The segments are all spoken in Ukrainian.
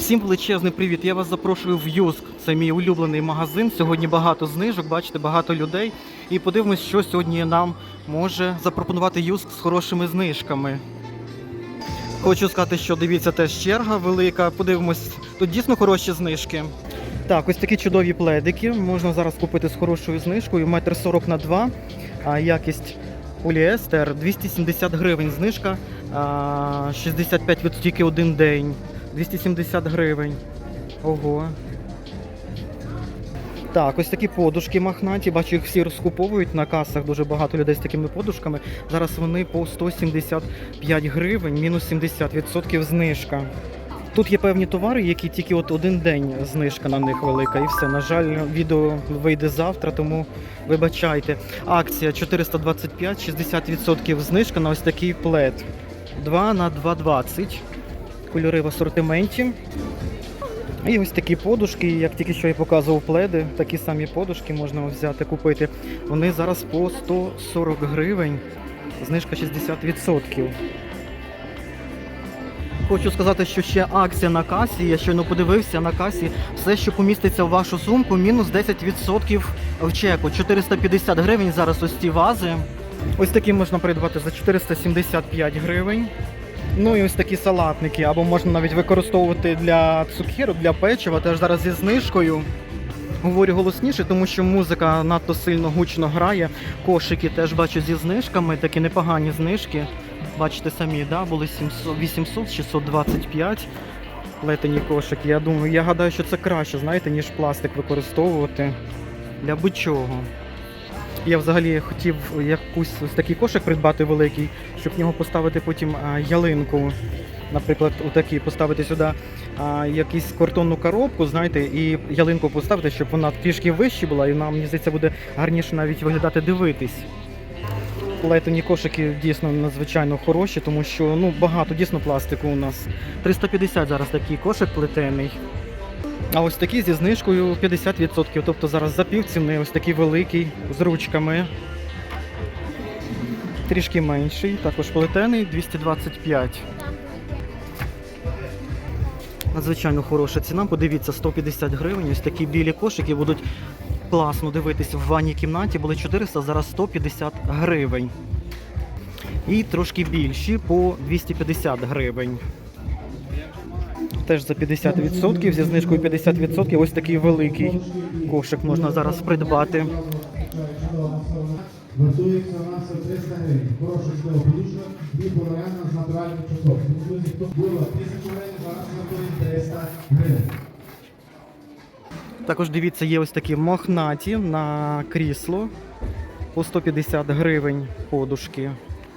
Всім величезний привіт! Я вас запрошую в Юск. Це мій улюблений магазин. Сьогодні багато знижок, бачите, багато людей. І подивимось, що сьогодні нам може запропонувати Юск з хорошими знижками. Хочу сказати, що дивіться, теж черга велика. Подивимось, тут дійсно хороші знижки. Так, ось такі чудові пледики. Можна зараз купити з хорошою знижкою. Метр 40 на 2. А якість поліестер 270 гривень. Знижка. 65 від тільки один день. 270 гривень. Ого. Так, ось такі подушки махнаті. Бачу, їх всі розкуповують на касах. Дуже багато людей з такими подушками. Зараз вони по 175 гривень, мінус 70% знижка. Тут є певні товари, які тільки от один день знижка на них велика, і все. На жаль, відео вийде завтра, тому вибачайте. Акція 425, 60% знижка на ось такий плед. 2 на 2,20. Кольори в асортименті. І ось такі подушки, як тільки що я показував пледи, такі самі подушки можна взяти, купити. Вони зараз по 140 гривень, знижка 60%. Хочу сказати, що ще акція на касі. Я щойно подивився на касі. Все, що поміститься в вашу сумку, мінус 10% в чеку. 450 гривень зараз ось ці вази. Ось такі можна придбати за 475 гривень. Ну і ось такі салатники, або можна навіть використовувати для цукеру, для печива, теж зараз зі знижкою. Говорю голосніше, тому що музика надто сильно гучно грає. Кошики теж бачу зі знижками, такі непогані знижки. Бачите самі, да, були 700, 800, 625 плетені кошики. Я думаю, я гадаю, що це краще, знаєте, ніж пластик використовувати для будь-чого. Я взагалі хотів якусь ось такий кошик придбати великий, щоб в нього поставити потім ялинку. Наприклад, отакий поставити сюди а, якусь картонну коробку, знаєте, і ялинку поставити, щоб вона трішки вища була, і нам, мені здається, буде гарніше навіть виглядати дивитись. Плетені кошики дійсно надзвичайно хороші, тому що ну, багато дійсно пластику у нас. 350 зараз такий кошик плетений. А ось такі зі знижкою 50%. Тобто зараз за півціни ось такий великий з ручками. Трішки менший, також плетений 225. Надзвичайно хороша ціна. Подивіться, 150 гривень. Ось такі білі кошики будуть класно дивитися в ванній кімнаті. Були 400, зараз 150 гривень. І трошки більші по 250 гривень. Теж за 50%, зі знижкою 50%. Ось такий великий кошик можна зараз придбати. Вартується у нас 300 гривень. Хороша подушка, дві половина з натуральним часом. Було 1000 гривень, зараз вартує 300 гривень. Також дивіться, є ось такі мохнаті на крісло по 150 гривень подушки.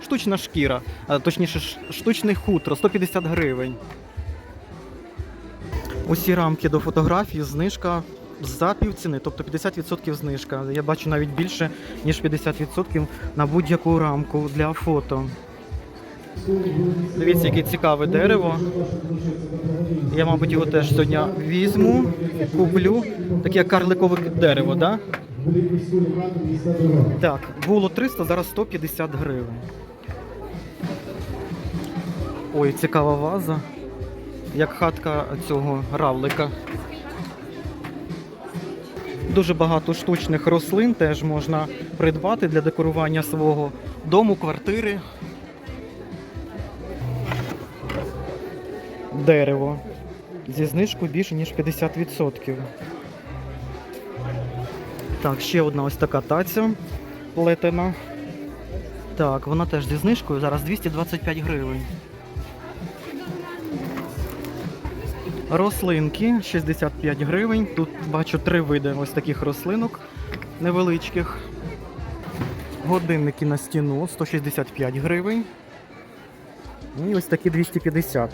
Штучна шкіра, а, точніше, ш- штучне хутро 150 гривень. Усі рамки до фотографії, знижка за півціни, тобто 50% знижка. Я бачу навіть більше, ніж 50% на будь-яку рамку для фото. Дивіться, яке цікаве дерево. Я, мабуть, його теж сьогодні візьму, куплю. Таке карликове дерево, да? Міста дорога. Так, було 300, зараз 150 гривень. Ой, цікава ваза. Як хатка цього равлика. Дуже багато штучних рослин теж можна придбати для декорування свого дому, квартири. Дерево. Зі знижкою більше, ніж 50%. Так, ще одна ось така таця плетена. Так, вона теж зі знижкою, зараз 225 гривень. Рослинки 65 гривень. Тут бачу три види ось таких рослинок невеличких. Годинники на стіну 165 гривень. І ось такі 250.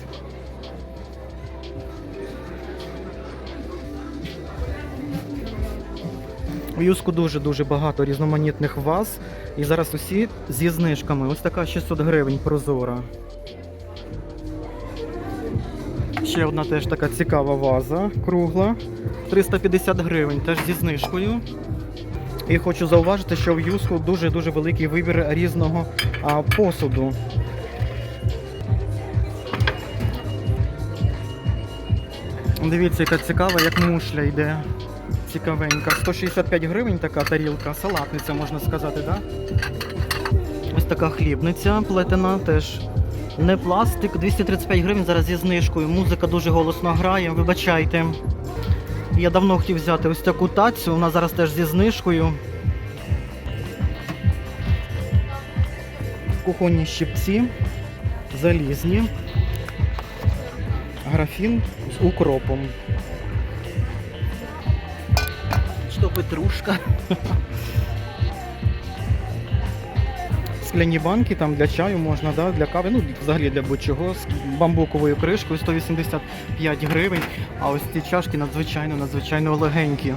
У Юску дуже-дуже багато різноманітних ваз. І зараз усі зі знижками. Ось така 600 гривень прозора. Ще одна теж така цікава ваза кругла. 350 гривень, теж зі знижкою. І хочу зауважити, що в Юску дуже-дуже великий вибір різного а, посуду. Дивіться, яка цікава, як мушля йде. Цікавенька. 165 гривень така тарілка, салатниця, можна сказати, так? Да? Ось така хлібниця плетена теж. Не пластик, 235 гривень зараз зі знижкою. Музика дуже голосно грає, вибачайте. Я давно хотів взяти ось таку тацю, вона зараз теж зі знижкою. Кухонні щипці, залізні, графін з укропом. Що петрушка. Скляні банки там для чаю можна, да, для кави, ну взагалі для будь-чого з бамбуковою кришкою 185 гривень. А ось ці чашки надзвичайно, надзвичайно легенькі.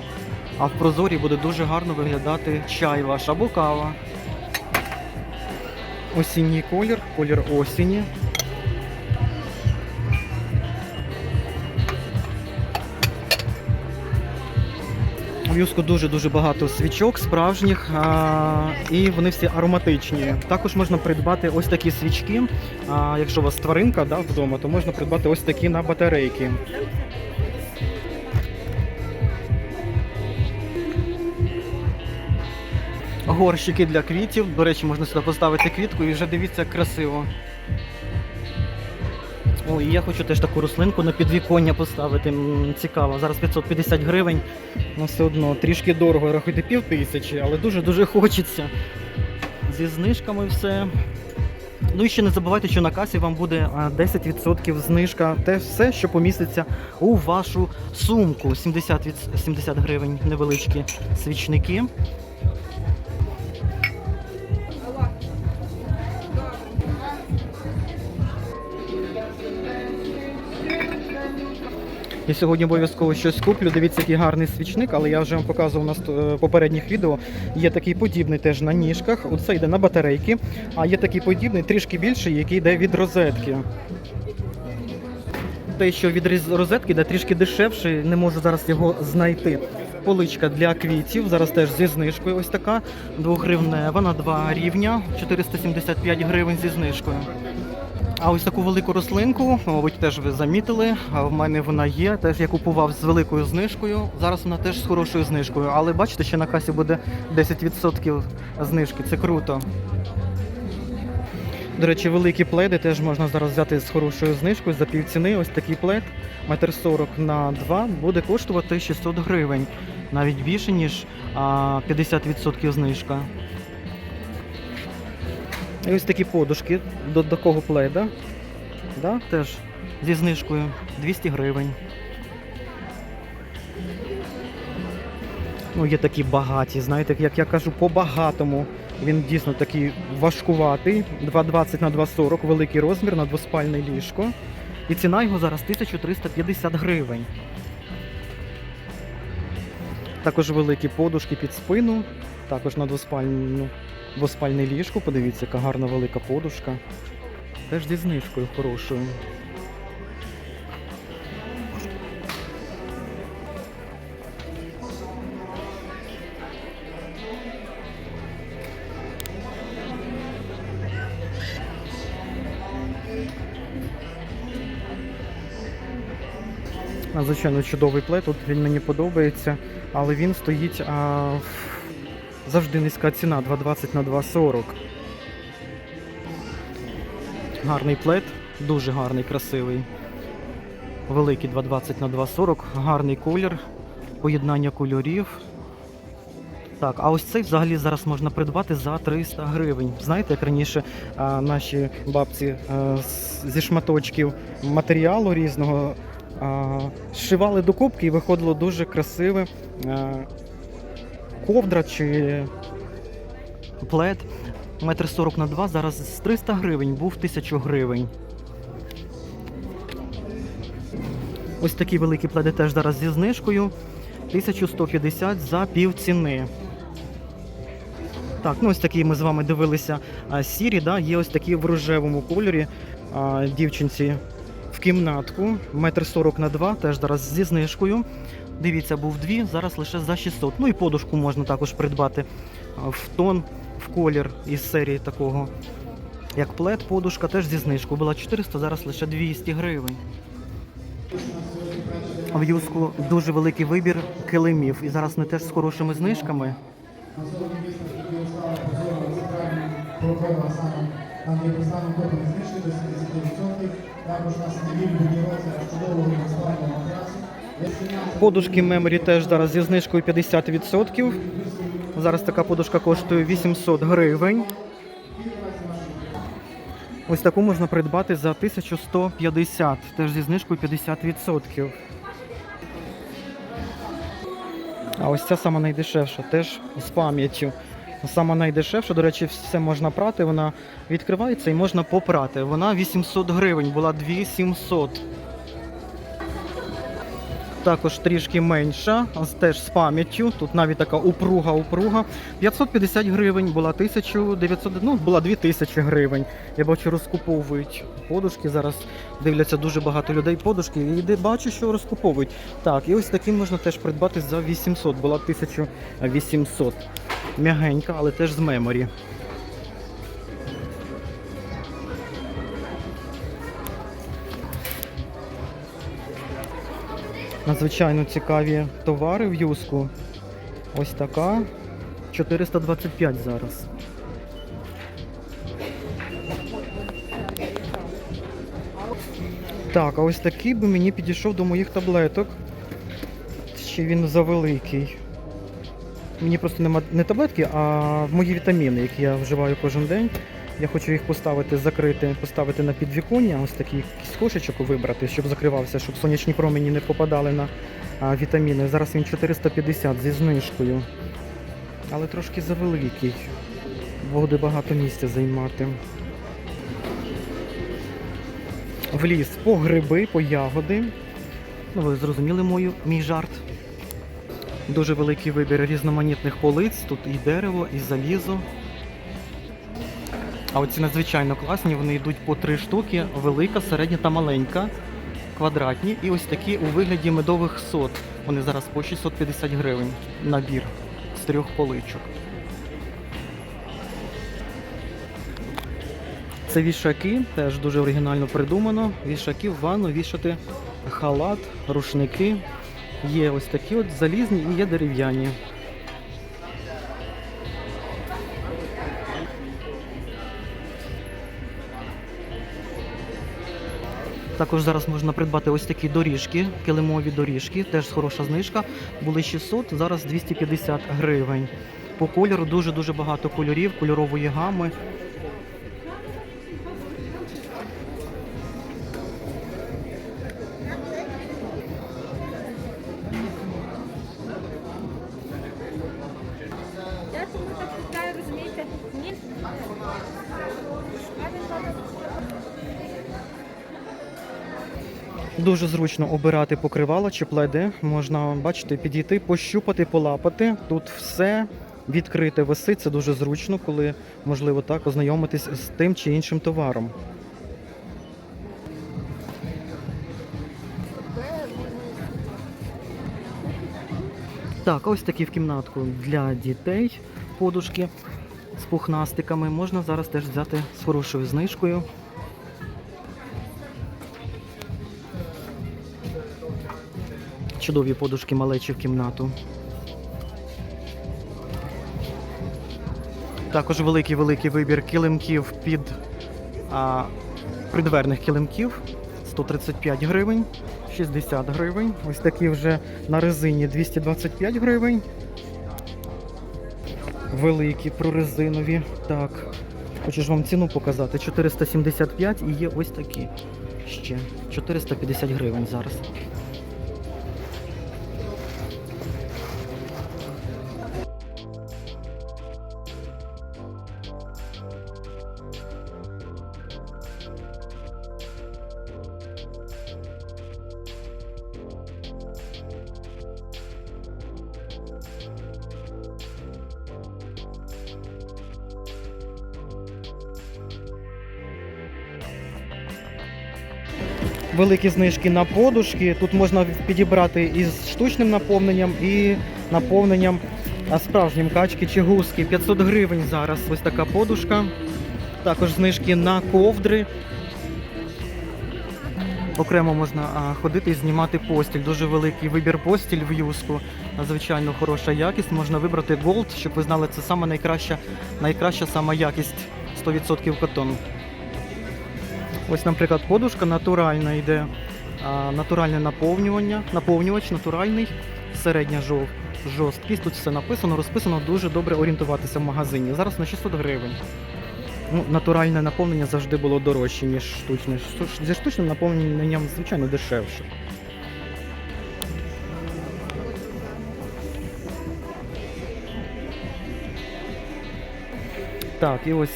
А в прозорі буде дуже гарно виглядати чай ваш або кава. Осінній колір, колір осені. У Юску дуже-дуже багато свічок справжніх, а, і вони всі ароматичні. Також можна придбати ось такі свічки. А, якщо у вас тваринка да, вдома, то можна придбати ось такі на батарейки. Горщики для квітів. До речі, можна сюди поставити квітку і вже дивіться красиво. О, і я хочу теж таку рослинку на підвіконня поставити. Цікаво. Зараз 550 гривень. Ну все одно трішки дорого, рахуйте пів тисячі, але дуже-дуже хочеться. Зі знижками все. Ну і ще не забувайте, що на касі вам буде 10% знижка. Те все, що поміститься у вашу сумку. 70, від, 70 гривень невеличкі свічники. Я сьогодні обов'язково щось куплю. Дивіться, який гарний свічник, але я вже вам показував на е, попередніх відео. Є такий подібний теж на ніжках. Оце йде на батарейки, а є такий подібний, трішки більший, який йде від розетки. Те, що від розетки йде трішки дешевший, не можу зараз його знайти. Поличка для квітів, зараз теж зі знижкою. Ось така двогривнева на два рівня, 475 гривень зі знижкою. А ось таку велику рослинку, мабуть, теж ви замітили. В мене вона є. Теж я купував з великою знижкою. Зараз вона теж з хорошою знижкою. Але бачите, ще на касі буде 10% знижки. Це круто. До речі, великі пледи теж можна зараз взяти з хорошою знижкою за півціни. Ось такий плед, метр 40 на 2 буде коштувати 600 гривень. Навіть більше, ніж а, 50% знижка. І ось такі подушки до такого пледа. Да, теж зі знижкою 200 гривень. Ну, є такі багаті, знаєте, як я кажу, по-багатому. Він дійсно такий важкуватий. 2,20 на 2,40, великий розмір на двоспальне ліжко. І ціна його зараз 1350 гривень. Також великі подушки під спину, також на двоспальну, двоспальне ліжко. Подивіться, яка гарна велика подушка. Теж зі знижкою хорошою. Надзвичайно чудовий плед, тут він мені подобається, але він стоїть а, в- завжди низька ціна 2,20 на 2,40. Гарний плед, дуже гарний, красивий. Великий 2,20 на 2,40, гарний колір, поєднання кольорів. Так, а ось цей взагалі зараз можна придбати за 300 гривень. Знаєте, як раніше а, наші бабці а, зі шматочків матеріалу різного а, зшивали до кубки і виходило дуже красиве а, ковдра чи плед. Метр 40 на 2 зараз з 300 гривень, був 1000 гривень. Ось такі великі пледи теж зараз зі знижкою. 1150 за пів ціни. Так, ну ось такі ми з вами дивилися а, сірі, да? є ось такі в рожевому кольорі а, дівчинці кімнатку. Метр 40 на 2, теж зараз зі знижкою. Дивіться, був дві, зараз лише за 600. Ну і подушку можна також придбати в тон, в колір із серії такого. Як плед, подушка теж зі знижкою. Була 400, зараз лише 200 гривень. В юску дуже великий вибір килимів. І зараз вони теж з хорошими знижками. На сьогодні виставки, які стали позором центральним проходом саме там є представлені копії знижки до 70%. Також нас неділю матрасу. Подушки Memory теж зараз зі знижкою 50%. Зараз така подушка коштує 800 гривень. Ось таку можна придбати за 1150, теж зі знижкою 50%. А ось ця сама найдешевша, теж з пам'яттю. Сама найдешевша, до речі, все можна прати, вона відкривається і можна попрати. Вона 800 гривень, була 2700. Також трішки менша, теж з пам'яттю. Тут навіть така упруга упруга. 550 гривень, була 1900, ну була 2000 гривень. Я бачу, розкуповують подушки. Зараз дивляться дуже багато людей подушки. І бачу, що розкуповують. Так, і ось такі можна теж придбати за 800. Була 1800. М'ягенька, але теж з меморі. Надзвичайно цікаві товари в юску. Ось така. 425 зараз. Так, а ось такий би мені підійшов до моїх таблеток. Ще він завеликий. Мені просто нема не таблетки, а мої вітаміни, які я вживаю кожен день. Я хочу їх поставити, закрити, поставити на підвіконня, ось такий кошечок вибрати, щоб закривався, щоб сонячні промені не попадали на вітаміни. Зараз він 450 зі знижкою. Але трошки завеликий. Буде багато місця займати. В ліс по гриби, по ягоди. Ну, ви зрозуміли мою, мій жарт. Дуже великий вибір різноманітних полиць. Тут і дерево, і залізо. А оці надзвичайно класні, вони йдуть по три штуки, велика, середня та маленька, квадратні. І ось такі у вигляді медових сот. Вони зараз по 650 гривень набір з трьох поличок. Це вішаки, теж дуже оригінально придумано. Вішаки в ванну вішати халат, рушники. Є ось такі от залізні і є дерев'яні. Також зараз можна придбати ось такі доріжки, килимові доріжки, теж хороша знижка. Були 600, зараз 250 гривень. По кольору дуже-дуже багато кольорів, кольорової гами. Дуже зручно обирати покривало чи пледи. Можна, бачите, підійти, пощупати, полапати. Тут все відкрите висить. Це дуже зручно, коли можливо так ознайомитись з тим чи іншим товаром. Так, ось такі в кімнатку для дітей подушки з пухнастиками. Можна зараз теж взяти з хорошою знижкою. Чудові подушки малечі в кімнату. Також великий-великий вибір килимків під а, придверних килимків. 135 гривень, 60 гривень. Ось такі вже на резині 225 гривень. Великі прорезинові. Так. Хочу ж вам ціну показати. 475 і є ось такі ще. 450 гривень зараз. Великі знижки на подушки. Тут можна підібрати із штучним наповненням і наповненням справжнім качки чи гуски. 500 гривень зараз ось така подушка. Також знижки на ковдри. окремо можна ходити і знімати постіль. Дуже великий вибір постіль в юску. Надзвичайно хороша якість. Можна вибрати Gold, щоб ви знали, це найкраща, найкраща сама якість 100% котон. Ось, наприклад, подушка натуральна йде. Натуральне наповнювання, наповнювач натуральний, середня жорсткість. Тут все написано, розписано, дуже добре орієнтуватися в магазині. Зараз на 600 гривень. Ну, натуральне наповнення завжди було дорожче, ніж штучне. Зі штучним наповненням, звичайно, дешевше. Так, і ось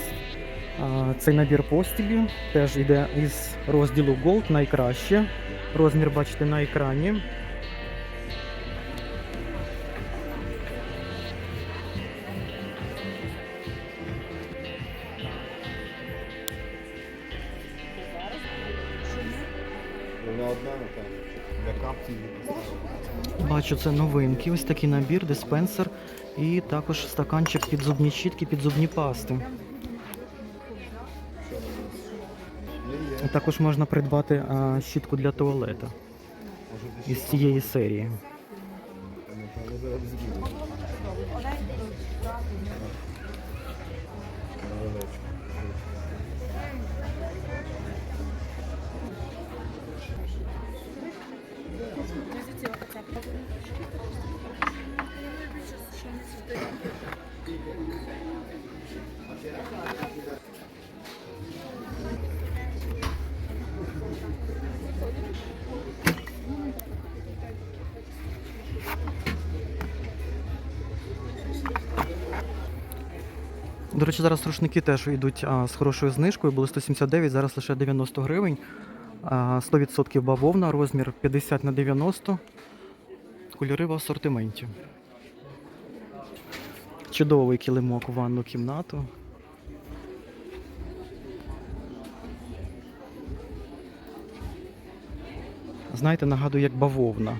цей набір постілі теж йде із розділу Gold найкраще. Розмір бачите на екрані. Бачу, це новинки. Ось такий набір, диспенсер і також стаканчик під зубні щітки, під зубні пасти. Також можна придбати а, щітку для туалета із цієї серії. До речі, зараз рушники теж йдуть а, з хорошою знижкою. Були 179, зараз лише 90 гривень. А, 100% бавовна, розмір 50 на 90. Кольори в асортименті. Чудовий килимок у ванну кімнату. Знаєте, нагадує як бавовна.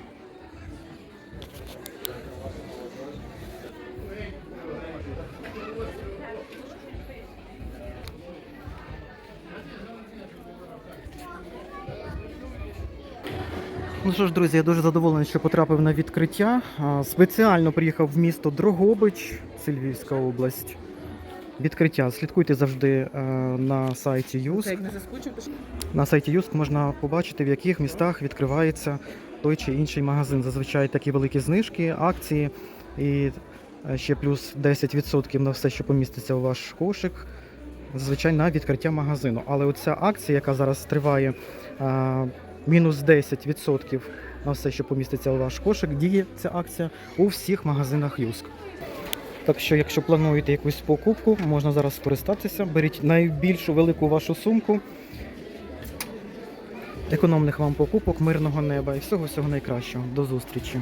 Що ж, друзі, я дуже задоволений, що потрапив на відкриття. Спеціально приїхав в місто Дрогобич, це Львівська область. Відкриття. Слідкуйте завжди е, на сайті Юск. На сайті Юск можна побачити, в яких містах відкривається той чи інший магазин. Зазвичай такі великі знижки, акції і е, ще плюс 10% на все, що поміститься у ваш кошик. Зазвичай на відкриття магазину. Але оця акція, яка зараз триває, е, мінус 10% на все, що поміститься у ваш кошик, діє ця акція у всіх магазинах Юск. Так що, якщо плануєте якусь покупку, можна зараз скористатися. Беріть найбільшу велику вашу сумку. Економних вам покупок, мирного неба і всього всього найкращого. До зустрічі.